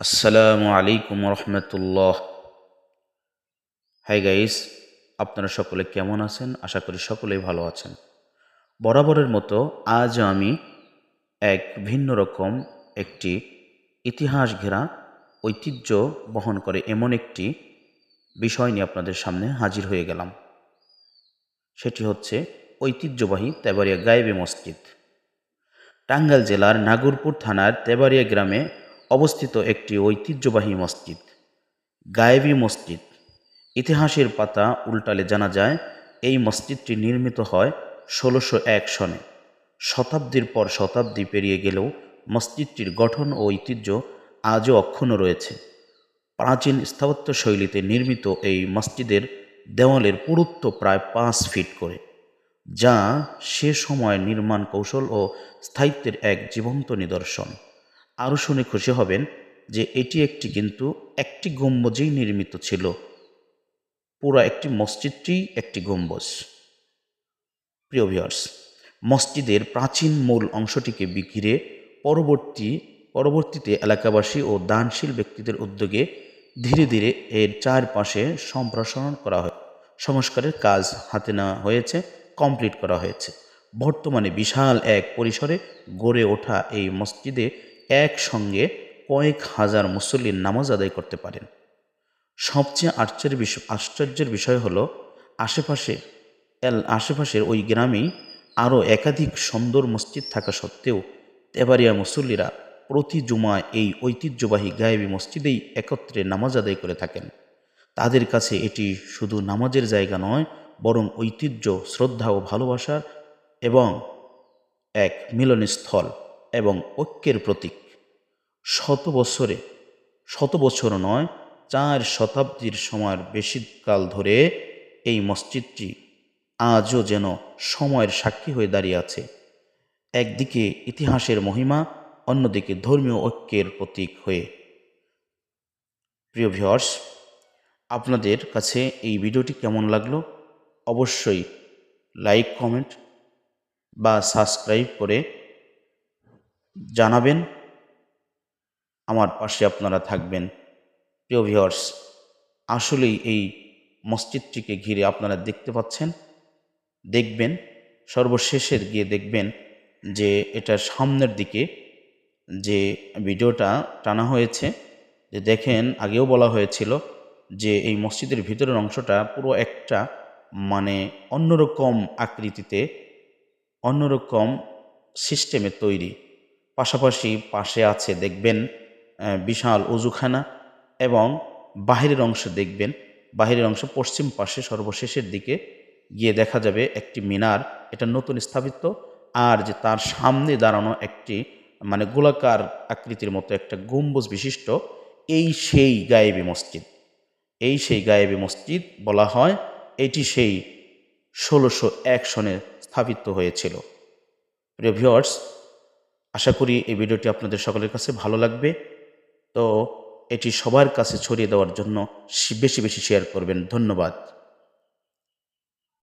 আসসালামু আলাইকুম রহমতুল্লাহ। Hi guys আপনারা সকলে কেমন আছেন? আশা করি সকলেই ভালো আছেন। বরাবরের মতো আজ আমি এক ভিন্ন রকম একটি ইতিহাস ঘেরা ঐতিহ্য বহন করে এমন একটি বিষয় নিয়ে আপনাদের সামনে হাজির হয়ে গেলাম। সেটি হচ্ছে ঐতিহ্যবাহী তেবারিয়া গায়েবী মসজিদ। টাঙ্গাইল জেলার নাগরপুর থানার তেবারিয়া গ্রামে অবস্থিত একটি ঐতিহ্যবাহী মসজিদ, গায়েবী মসজিদ। ইতিহাসের পাতা উল্টালে জানা যায়, এই মসজিদটি নির্মিত হয় ষোলোশো এক সনে। শতাব্দীর পর শতাব্দী পেরিয়ে গেলেও মসজিদটির গঠন ও ঐতিহ্য আজও অক্ষুণ্ণ রয়েছে। প্রাচীন স্থাপত্য শৈলীতে নির্মিত এই মসজিদের দেওয়ালের পুরুত্ব প্রায় পাঁচ ফিট করে, যা সে সময় নির্মাণ কৌশল ও স্থায়িত্বের এক জীবন্ত নিদর্শন। আরও শুনে খুশি হবেন যে এটি একটি কিন্তু একটি গম্বুজেই নির্মিত ছিল। পুরো একটি মসজিদটি একটি গম্বুজ। প্রিয় ভিউয়ার্স, মসজিদের প্রাচীন মূল অংশটিকে ঘিরে পরবর্তী, পরবর্তীতে এলাকাবাসী ও দানশীল ব্যক্তিদের উদ্যোগে ধীরে ধীরে এর চারপাশে সম্প্রসারণ করা হয়। সংস্কারের কাজ হাতে নেওয়া হয়েছে, কমপ্লিট করা হয়েছে। বর্তমানে বিশাল এক পরিসরে গড়ে ওঠা এই মসজিদে একসঙ্গে কয়েক হাজার মুসল্লির নামাজ আদায় করতে পারেন। সবচেয়ে আশ্চর্যের বিষয় আশ্চর্যের বিষয় হলো, আশেপাশে আশেপাশের ওই গ্রামেই আরও একাধিক সুন্দর মসজিদ থাকা সত্ত্বেও তেবারিয়া মুসল্লিরা প্রতি জুমায় এই ঐতিহ্যবাহী গায়েবী মসজিদেই একত্রে নামাজ আদায় করে থাকেন। তাদের কাছে এটি শুধু নামাজের জায়গা নয়, বরং ঐতিহ্য, শ্রদ্ধা ও ভালোবাসার এবং এক মিলনস্থল। এবং ঐক্যের প্রতীক। শত বছরে শত বছর নয়, চার শতাব্দীর সময়ের বেশি কাল ধরে এই মসজিদটি আজও যেন সময়ের সাক্ষী হয়ে দাঁড়িয়ে আছে। একদিকে ইতিহাসের মহিমা, অন্যদিকে ধর্মীয় ঐক্যের প্রতীক হয়ে। প্রিয় ভিউয়ার্স, আপনাদের কাছে এই ভিডিওটি কেমন লাগল? অবশ্যই লাইক, কমেন্ট বা সাবস্ক্রাইব করে জানাবেন। আমার পাশে আপনারা থাকবেন। প্রিয় ভিউয়ার্স আসলেই এই মসজিদটিকে ঘিরে আপনারা দেখতে পাচ্ছেন। দেখবেন, সর্বশেষের গিয়ে দেখবেন যে এটার সামনের দিকে যে ভিডিওটা টানা হয়েছে, যে দেখেন, আগেও বলা হয়েছিল যে এই মসজিদের ভিতরের অংশটা পুরো একটা মানে অন্যরকম আকৃতিতে, অন্যরকম সিস্টেমে তৈরি। পাশাপাশি পাশে আছে দেখবেন বিশাল উজুখানা এবং বাহিরের অংশ দেখবেন, বাহিরের অংশ পশ্চিম পাশে সর্বশেষের দিকে গিয়ে দেখা যাবে একটি মিনার, এটা নতুন স্থাপিত আর যে তার সামনে দাঁড়ানো একটি মানে গোলাকার আকৃতির মতো একটা গম্বুজ বিশিষ্ট, এই সেই গায়েবী মসজিদ। এই সেই গায়েবী মসজিদ বলা হয়, এটি সেই ষোলোশো এক সনে স্থাপিত হয়েছিল। প্রিয় ভিউয়ার্স আশা করি এই ভিডিওটি আপনাদের সকলের কাছে ভালো লাগবে। তো এটি সবার কাছে ছড়িয়ে দেওয়ার জন্য বেশি বেশি শেয়ার করবেন। ধন্যবাদ।